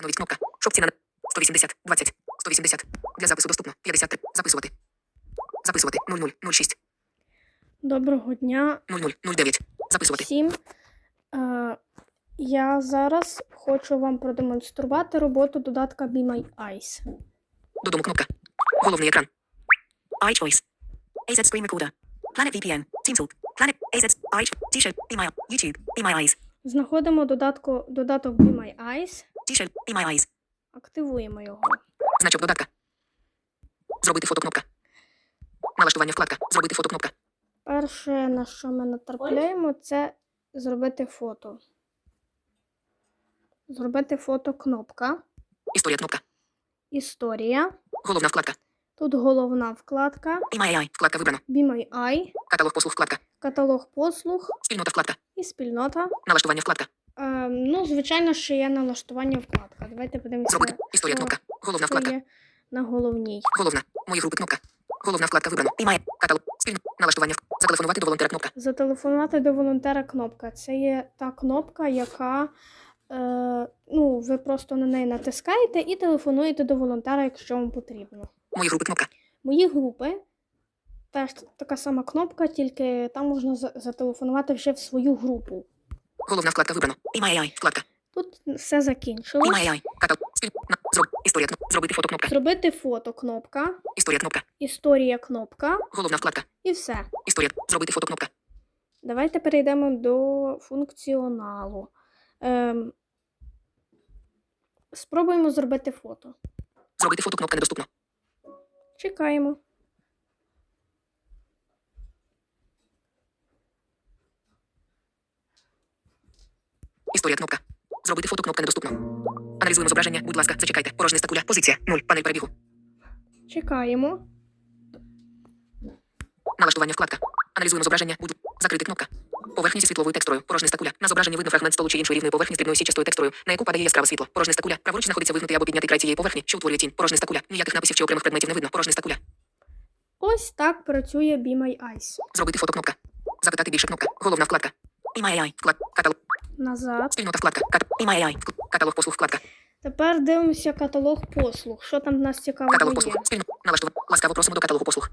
Встановіть кнопка. Щоб ціна на 180, 20, 180. Для запису доступно. 53. Записувати. Записувати. 0006. Доброго дня 0009. Записувати. всім. Е, я зараз хочу вам продемонструвати роботу додатка Be My Eyes. Додому кнопка. Головний екран. iChoice. AZ Screen Recorder. Planet VPN. TeamTalk. Planet AZ i T-shirt. Email. YouTube. Be My Eyes. Знаходимо додатку, додаток Be My Eyes, T-shirt. My Eyes. активуємо його. Значок додатка. Зробити фото кнопка. Налаштування вкладка. Зробити фото кнопка. Перше, на що ми натрапляємо, це зробити фото. Зробити фото кнопка. Історія кнопка. Історія. Головна вкладка. Тут головна вкладка. Be My Eye. Вкладка вибрано. Be My Eye, Каталог послуг вкладка. каталог послуг Спільнота вкладка. і спільнота. Налаштування вкладка. Е, ну, звичайно, що є налаштування вкладка. Давайте подивимося. Зробити. Історія кнопка. Головна вкладка. на головній. Головна. Мої групи кнопка. Головна вкладка вибрано. Be Каталог. Спільно. Налаштування. Зателефонувати до волонтера кнопка. Зателефонувати до волонтера кнопка. Це є та кнопка, яка е, ну, ви просто на неї натискаєте і телефонуєте до волонтера, якщо вам потрібно. Мої групи кнопка. Мої групи теж така сама кнопка, тільки там можна зателефонувати вже в свою групу. Головна вкладка вибрано. Eye. Вкладка. Тут все закінчилось. Каталог. Спіль. Зроб. Історія. Зробити фото кнопка. Зробити фото кнопка, Історія кнопка. історія кнопка Головна вкладка. і все. Історія. Зробити фото кнопка. Давайте перейдемо до функціоналу. Ем, спробуємо зробити фото. Зробити фото кнопка недоступно. Чекаємо. Історія кнопка. Зробити фото кнопка недоступно. Аналізуємо зображення. Будь ласка, зачекайте. Порожнє стакуля. Позиція. 0. Панель перебігу. Чекаємо. Налаштування вкладка. Аналізуємо зображення. Будь закрити кнопка. Поверхні зі світловою текстурою. Порожня стакуля. На зображенні видно фрагмент столу чи іншої рівної поверхні з дрібною січастою текстурою, на яку падає яскраве світло. Порожня стакуля. Праворуч знаходиться вигнутий або піднятий край цієї поверхні, що утворює тінь. Порожня стакуля. Ніяких написів чи окремих предметів не видно. Порожня стакуля. Ось так працює Be My Eyes. Зробити фото кнопка. Запитати більше кнопка. Головна вкладка. Email. Вклад. Каталог. Назад. Спільнота вкладка. Кат. Каталог послуг вкладка. Тепер дивимося каталог послуг. Що там в нас цікавого Каталог послуг. Спільно. Налаштування. Ласкаво просимо до каталогу послуг.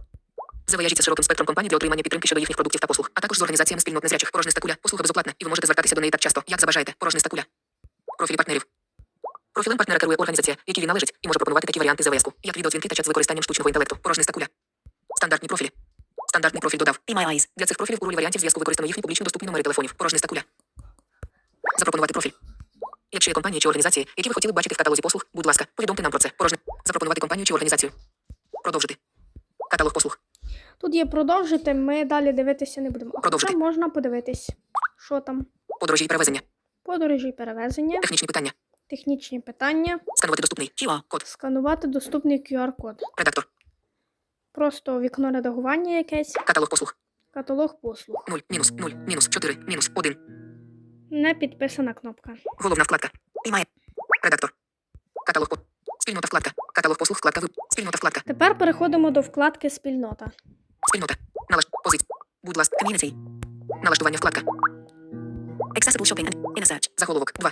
Завияжіться широким спектром компаній для отримання підтримки щодо їхніх продуктів та послуг, а також з організаціями спільнот незрячих. Порожня стакуля. Послуга безоплатна, і ви можете звертатися до неї так часто, як забажаєте. Порожня стакуля. Профілі партнерів. Профілем партнера керує організація, якій він належить, і може пропонувати такі варіанти зав'язку, як відеодзвінки та чат з використанням штучного інтелекту. Порожня стакуля. Стандартні профілі. Стандартний профіль додав. Email Eyes. Для цих профілів у ролі варіантів зв'язку використано їхні публічно доступні номери телефонів. Порожня стакуля. Запропонувати профіль. Якщо є компанії чи організації, які ви хотіли б бачити в каталозі послуг, будь ласка, повідомте нам про це. Порожне. Запропонувати компанію чи організацію. Продовжити. Каталог послуг. Тут є продовжити, ми далі дивитися не будемо. Продовжити. Хоча можна подивитись, що там. Подорожі і перевезення. Подорожі і перевезення, Технічні питання. технічні питання, Сканувати доступний QR-код. сканувати доступний QR-код. Редактор. Просто вікно редагування якесь, Каталог послуг. каталог послуг. 0, мінус, 0, мінус, 4, мінус, 1. Не підписана кнопка. Головна вкладка. Імає. Редактор. Каталог. Спільнота вкладка. Каталог послуг вкладка. Спільнота вкладка. Тепер переходимо до вкладки спільнота. Спільнота. Налаш. Позиція. Будь ласка. Community. Налаштування вкладка. Accessible shopping and search. Заголовок. 2.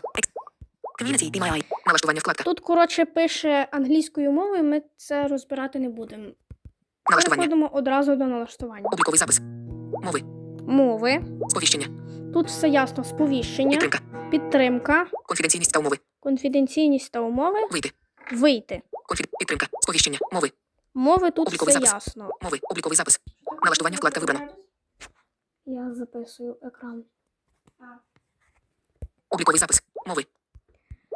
Community. Eye. Налаштування вкладка. Тут, коротше, пише англійською мовою, ми це розбирати не будемо. Налаштування. Переходимо одразу до налаштування. Обліковий запис. Мови. Мови. Сповіщення. Тут все ясно: сповіщення, Підтримка. підтримка, Конфіденційність та умови. конфіденційність та умови, Вийти. вийти. Конфід... Підтримка. Сповіщення. Мови. Мови тут Обліковий все запис. ясно. Мови. Обліковий запис. Налаштування вкладка вибрано. Я записую екран. Обліковий запис. Мови.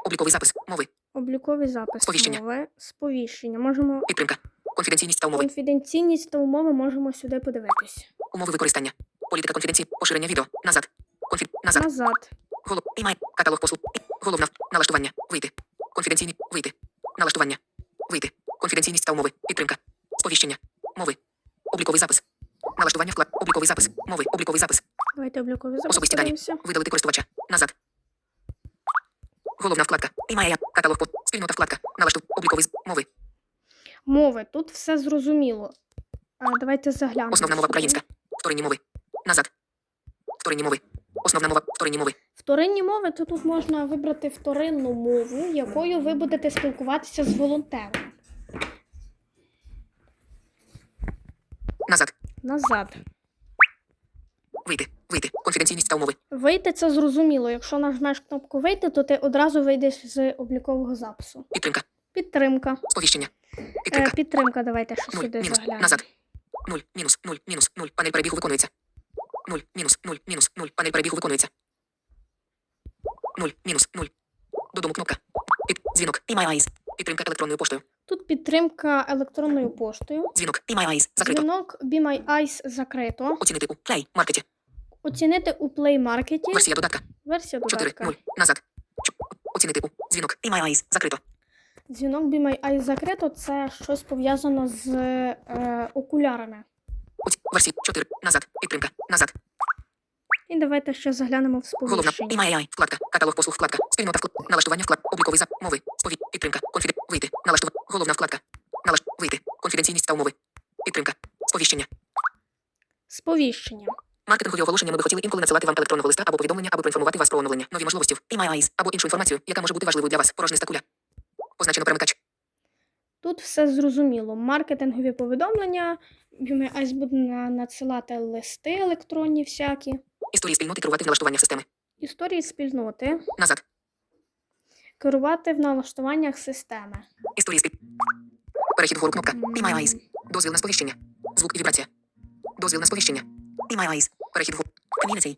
Обліковий запис. Мови. Обліковий запис Сповіщення. мови, сповіщення. Можемо Підтримка. Конфіденційність та умови. конфіденційність та умови можемо сюди подивитись. Умови використання. Політика конфіденції. Поширення відео. Назад. Конфід... Назад. Назад. Голов. Імай. Каталог послуг. Головна. Налаштування. Вийти. Конфіденційні. Вийти. Налаштування. Вийти. Конфіденційність та умови. Підтримка. Сповіщення. Мови. Обліковий запис. Налаштування вклад. Обліковий запис. Мови. Обліковий запис. Давайте обліковий запис Особисті дані. Видалити користувача. Назад. Головна вкладка. Імея. Каталог под. Спільнота вкладка. Налаштуй. Обліковий з- мови. Мови. Тут все зрозуміло. А, давайте заглянемо. Основна мова українська. Вторинні мови. Назад. Вторинні мови. Основна мова. Вторинні мови. Вторинні мови то тут можна вибрати вторинну мову, якою ви будете спілкуватися з волонтером. Назад. Назад. Вийти. Вийти. Конфіденційність та умови. Вийти це зрозуміло. Якщо нажмеш кнопку вийти, то ти одразу вийдеш з облікового запису. Підтримка. Підтримка. Сповіщення. Е, Підтримка. підтримка, давайте ще 0, сюди мінус, заглянемо. назад. 0, мінус, 0, мінус, 0. Панель перебігу виконується. 0, мінус, 0, мінус, 0. Панель перебігу виконується. 0, мінус, 0. Додому кнопка. Під, дзвінок. My eyes. Підтримка електронною поштою. Тут підтримка електронною поштою. Дзвінок. In my eyes. Закрито. Дзвінок Be My Eyes закрито. Оцінити у Play. Маркеті. Оцінити у Play Market. Версія додатка. Версія 4, 0. Назад. Оцінити у. Дзвінок. In my eyes. Закрито. Дзвінок Be My Eyes закрито це щось пов'язано з е, окулярами. Версія 4. Назад. Підтримка. Назад. Давайте ще заглянемо в Головна. сповіщення. My. Вкладка. Каталог послуг. Вкладка. Спільнота. Вклад. Налаштування вклад. Обліковий зап. Мови. Сповідь. Підтримка. Конфіден. Вийти. Налаштування. Головна вкладка. Налаш. Вийти. Конфіденційність та умови. Підтримка. Сповіщення. Сповіщення. Маркетингові оголошення ми би хотіли інколи надсилати вам електронного листа або повідомлення, аби проінформувати вас про оновлення, нові можливості, eyes, або іншу інформацію, яка може бути важливою для вас. Порожниста куля. Позначено перемикач. Тут все зрозуміло. Маркетингові повідомлення. Eyes буде надсилати листи електронні всякі. Історії спільноти керувати в налаштуваннях системи. Історії спільноти. Назад. Керувати в налаштуваннях системи. Історії спіль... Перехід вгору кнопка. In my eyes. Дозвіл на сповіщення. Звук і вібрація. Дозвіл на сповіщення. In my eyes. Перехід вгору. Community.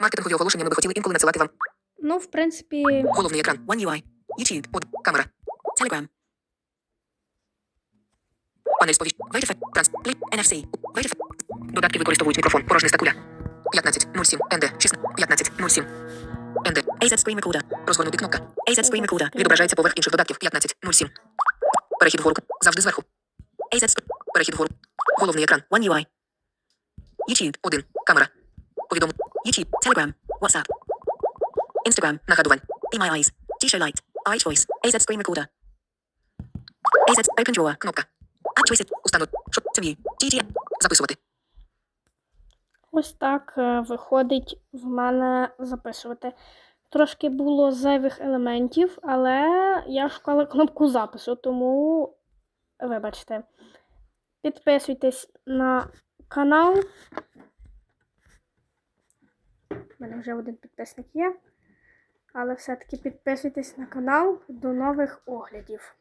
Маркетингові оголошення ми би хотіли інколи надсилати вам. Ну, в принципі, Головний екран. One UI. YouTube. Од. Камера. Telegram. Панель сповіщ. Verify. Транс. Плі. NFC. Verify. Додатки використовують мікрофон. Порожниста куля. 15. 07. ND. 16. 15. 07. ND. AZ Screen Recorder. Розгорнути кнопка. AZ Screen Recorder. Відображається поверх інших додатків. 15. 07. Перехід вгору. Завжди зверху. AZ Screen. Перехід вгору. Головний екран. One UI. YouTube. 1. Камера. Повідом. YouTube. Telegram. WhatsApp. Instagram. Нагадувань. In my eyes. T-show light. iChoice. AZ Screen Recorder. AZ Open Drawer. Кнопка. Add choices. Устану. Щоб це. Записувати. Ось так е, виходить в мене записувати. Трошки було зайвих елементів, але я шукала кнопку запису, тому вибачте. Підписуйтесь на канал. У мене вже один підписник є. Але все-таки підписуйтесь на канал. До нових оглядів.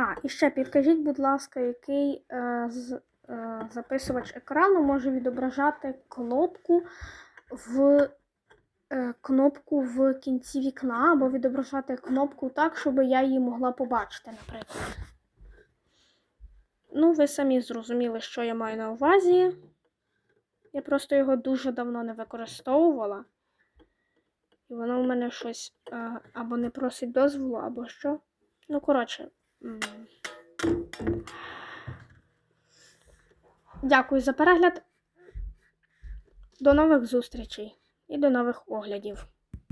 А, і ще підкажіть, будь ласка, який е, з, е, записувач екрану може відображати кнопку в е, кнопку в кінці вікна, або відображати кнопку так, щоб я її могла побачити, наприклад. Ну, ви самі зрозуміли, що я маю на увазі. Я просто його дуже давно не використовувала. І воно в мене щось е, або не просить дозволу, або що. Ну, коротше. Дякую за перегляд. До нових зустрічей і до нових оглядів.